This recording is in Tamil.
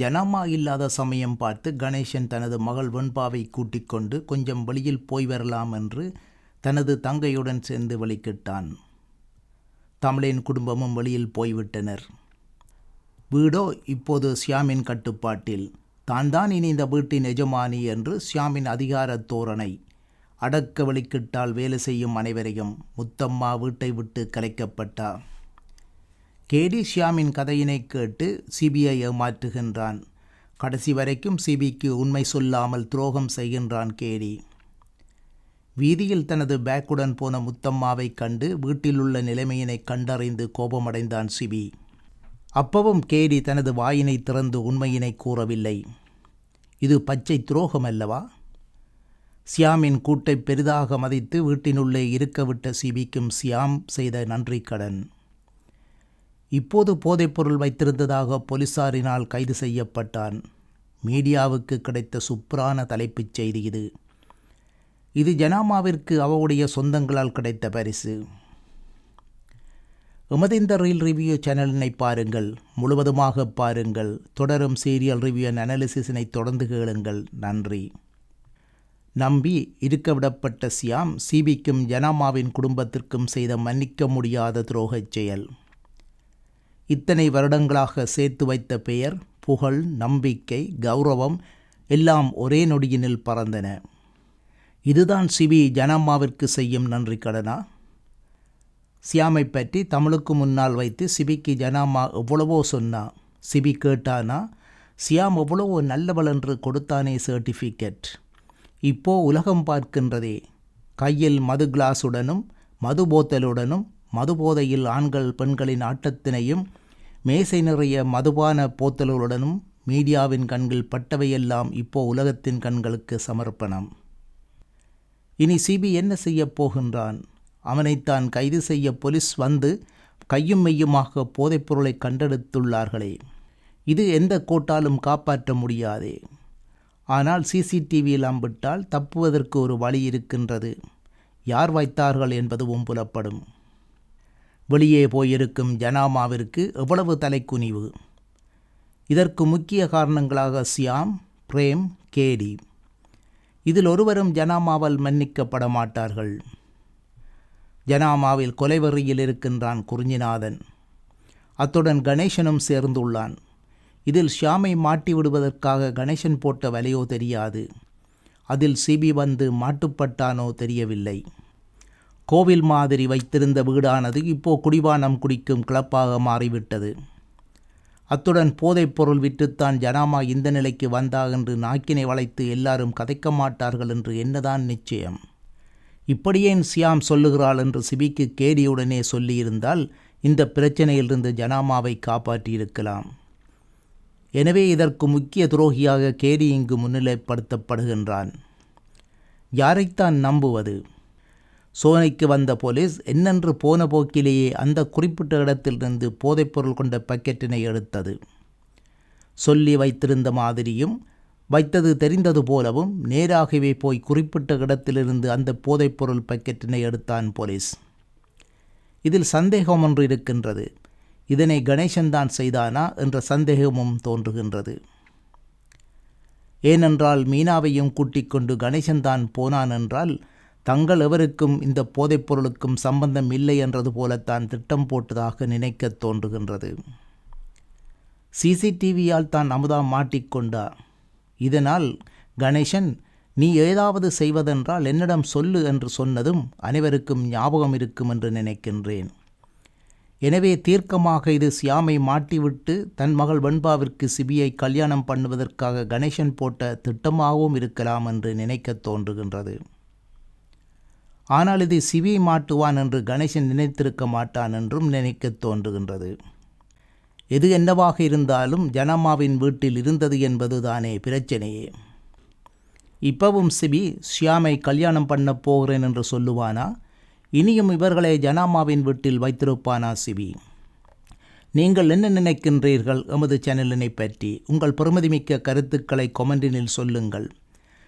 ஜனமா இல்லாத சமயம் பார்த்து கணேசன் தனது மகள் வெண்பாவை கூட்டிக் கொண்டு கொஞ்சம் வெளியில் போய் வரலாம் என்று தனது தங்கையுடன் சேர்ந்து வெளிக்கிட்டான் தமிழின் குடும்பமும் வெளியில் போய்விட்டனர். வீடோ இப்போது சியாமின் கட்டுப்பாட்டில். தான் தான் இனி இந்த வீட்டின் எஜமானி என்று சியாமின் அதிகார தோரணை. அடக்க வெளிக்கிட்டால் வேலை செய்யும் அனைவரையும் முத்தம்மா வீட்டை விட்டு கலைக்கப்பட்டார் கேடி ஷியாமின் கதையினை கேட்டு சிபிஐ ஏமாற்றுகின்றான். கடைசி வரைக்கும் சிபிக்கு உண்மை சொல்லாமல் துரோகம் செய்கின்றான் கேடி வீதியில் தனது பேக்குடன் போன முத்தம்மாவை கண்டு வீட்டில் உள்ள நிலைமையினை கண்டறிந்து கோபமடைந்தான் சிபி. அப்பவும் கேடி தனது வாயினை திறந்து உண்மையினை கூறவில்லை. இது பச்சை துரோகம் அல்லவா சியாமின் கூட்டை பெரிதாக மதித்து வீட்டினுள்ளே இருக்கவிட்ட சிபிக்கும் சியாம் செய்த நன்றி கடன் இப்போது போதைப்பொருள் வைத்திருந்ததாக போலீசாரினால் கைது செய்யப்பட்டான். மீடியாவுக்கு கிடைத்த சுப்ரான தலைப்புச் செய்தி இது. இது ஜனாமாவிற்கு அவருடைய சொந்தங்களால் கிடைத்த பரிசு. எமது இந்த ரீல் ரிவ்யூ சேனலினை பாருங்கள். முழுவதுமாக பாருங்கள். தொடரும் சீரியல் ரிவ்யூ அண்ட் அனாலிசிஸினை தொடர்ந்து கேளுங்கள். நன்றி. நம்பி இருக்க விடப்பட்ட சியாம் சிபிக்கும் ஜனாமாவின் குடும்பத்திற்கும் செய்த மன்னிக்க முடியாத துரோகச் செயல். இத்தனை வருடங்களாக சேர்த்து வைத்த பெயர் புகழ் நம்பிக்கை கௌரவம் எல்லாம் ஒரே நொடியினில் பறந்தன. இதுதான் சிவி ஜனம்மாவிற்கு செய்யும் நன்றி கடனா? சியாமை பற்றி தமிழுக்கு முன்னால் வைத்து சிபிக்கு ஜனாமா எவ்வளவோ சொன்னா சிபி கேட்டானா சியாம் எவ்வளவோ நல்லவள் என்று கொடுத்தானே சர்டிஃபிகேட் இப்போ உலகம் பார்க்கின்றதே. கையில் மது கிளாஸுடனும் மது போத்தலுடனும் மதுபோதையில் ஆண்கள் பெண்களின் ஆட்டத்தினையும் மேசை நிறைய மதுபான போத்தல்களுடனும் மீடியாவின் கண்கள் பட்டவையெல்லாம் இப்போ உலகத்தின் கண்களுக்கு சமர்ப்பணம். இனி சிபி என்ன செய்யப் போகின்றான்? அவனைத்தான் கைது செய்ய போலீஸ் வந்து கையும் மெய்யுமாக போதைப்பொருளை கண்டெடுத்துள்ளார்களே. இது எந்த கோட்டாலும் காப்பாற்ற முடியாதே. ஆனால் சிசிடிவியில் அம்பிட்டால் தப்புவதற்கு ஒரு வழி இருக்கின்றது. யார் வைத்தார்கள் என்பதுவும் புலப்படும் வெளியே போயிருக்கும் ஜனாமாவிற்கு எவ்வளவு தலைக்குனிவு? இதற்கு முக்கிய காரணங்களாக சியாம் பிரேம் கேடி. இதில் ஒருவரும் ஜனாமாவால் மன்னிக்கப்பட மாட்டார்கள் ஜனாமாவில் கொலைவெறியில் இருக்கின்றான் குறிஞ்சிநாதன். அத்துடன் கணேசனும் சேர்ந்துள்ளான். இதில் ஷியாமை மாட்டி விடுவதற்காக கணேசன் போட்ட வலையோ தெரியாது. அதில் சிபி வந்து மாட்டுப்பட்டானோ தெரியவில்லை. கோவில் மாதிரி வைத்திருந்த வீடானது இப்போ குடிவானம் குடிக்கும் கிளப்பாக மாறிவிட்டது. அத்துடன் போதைப்பொருள் விற்றுத்தான் ஜனாமா இந்த நிலைக்கு வந்தா என்று நாக்கினை வளைத்து எல்லாரும் கதைக்க மாட்டார்கள் என்று என்னதான் நிச்சயம். இப்படியேன் சியாம் சொல்லுகிறாள் என்று சிபிக்கு கேடியுடனே சொல்லியிருந்தால் இந்த பிரச்சனையிலிருந்து ஜனாமாவை காப்பாற்றியிருக்கலாம். எனவே இதற்கு முக்கிய துரோகியாக கேடி இங்கு முன்னிலைப்படுத்தப்படுகின்றான். யாரைத்தான் நம்புவது? சோனைக்கு வந்த போலீஸ் என்னென்று போன போக்கிலேயே அந்த குறிப்பிட்ட இடத்திலிருந்து போதைப்பொருள் கொண்ட பக்கெட்டினை எடுத்தது. சொல்லி வைத்திருந்த மாதிரியும் வைத்தது தெரிந்தது போலவும் நேராகவே போய் குறிப்பிட்ட இடத்திலிருந்து அந்த போதைப்பொருள் பக்கெட்டினை எடுத்தான் போலீஸ். இதில் சந்தேகம் ஒன்று இருக்கின்றது. இதனை கணேசன் தான் செய்தானா என்ற சந்தேகமும் தோன்றுகின்றது. ஏனென்றால் மீனாவையும் கூட்டிக் கொண்டு கணேசன் தான் போனான் என்றால் தங்கள் எவருக்கும் இந்த போதைப்பொருளுக்கும் சம்பந்தம் இல்லை என்றது போலத்தான் திட்டம் போட்டதாக நினைக்கத் தோன்றுகின்றது. சிசிடிவியால் தான் அமுதா மாட்டிக்கொண்டா இதனால் கணேசன் நீ ஏதாவது செய்வதென்றால் என்னிடம் சொல்லு என்று சொன்னதும் அனைவருக்கும் ஞாபகம் இருக்கும் என்று நினைக்கின்றேன். எனவே தீர்க்கமாக இது சியாமை மாட்டிவிட்டு தன் மகள் வெண்பாவிற்கு சிபியை கல்யாணம் பண்ணுவதற்காக கணேசன் போட்ட திட்டமாகவும் இருக்கலாம் என்று நினைக்கத் தோன்றுகின்றது. ஆனால் இது சிவி மாட்டுவான் என்று கணேசன் நினைத்திருக்க மாட்டான் என்றும் நினைக்க தோன்றுகின்றது. எது என்னவாக இருந்தாலும் ஜனமாவின் வீட்டில் இருந்தது என்பதுதானே பிரச்சனையே. இப்பவும் சிபி ஷியாமை கல்யாணம் பண்ண போகிறேன் என்று சொல்லுவானா? இனியும் இவர்களை ஜனாமாவின் வீட்டில் வைத்திருப்பானா சிபி? நீங்கள் என்ன நினைக்கின்றீர்கள்? எமது சேனலினை பற்றி உங்கள் பெருமதிமிக்க கருத்துக்களை கொமெண்டினில் சொல்லுங்கள்.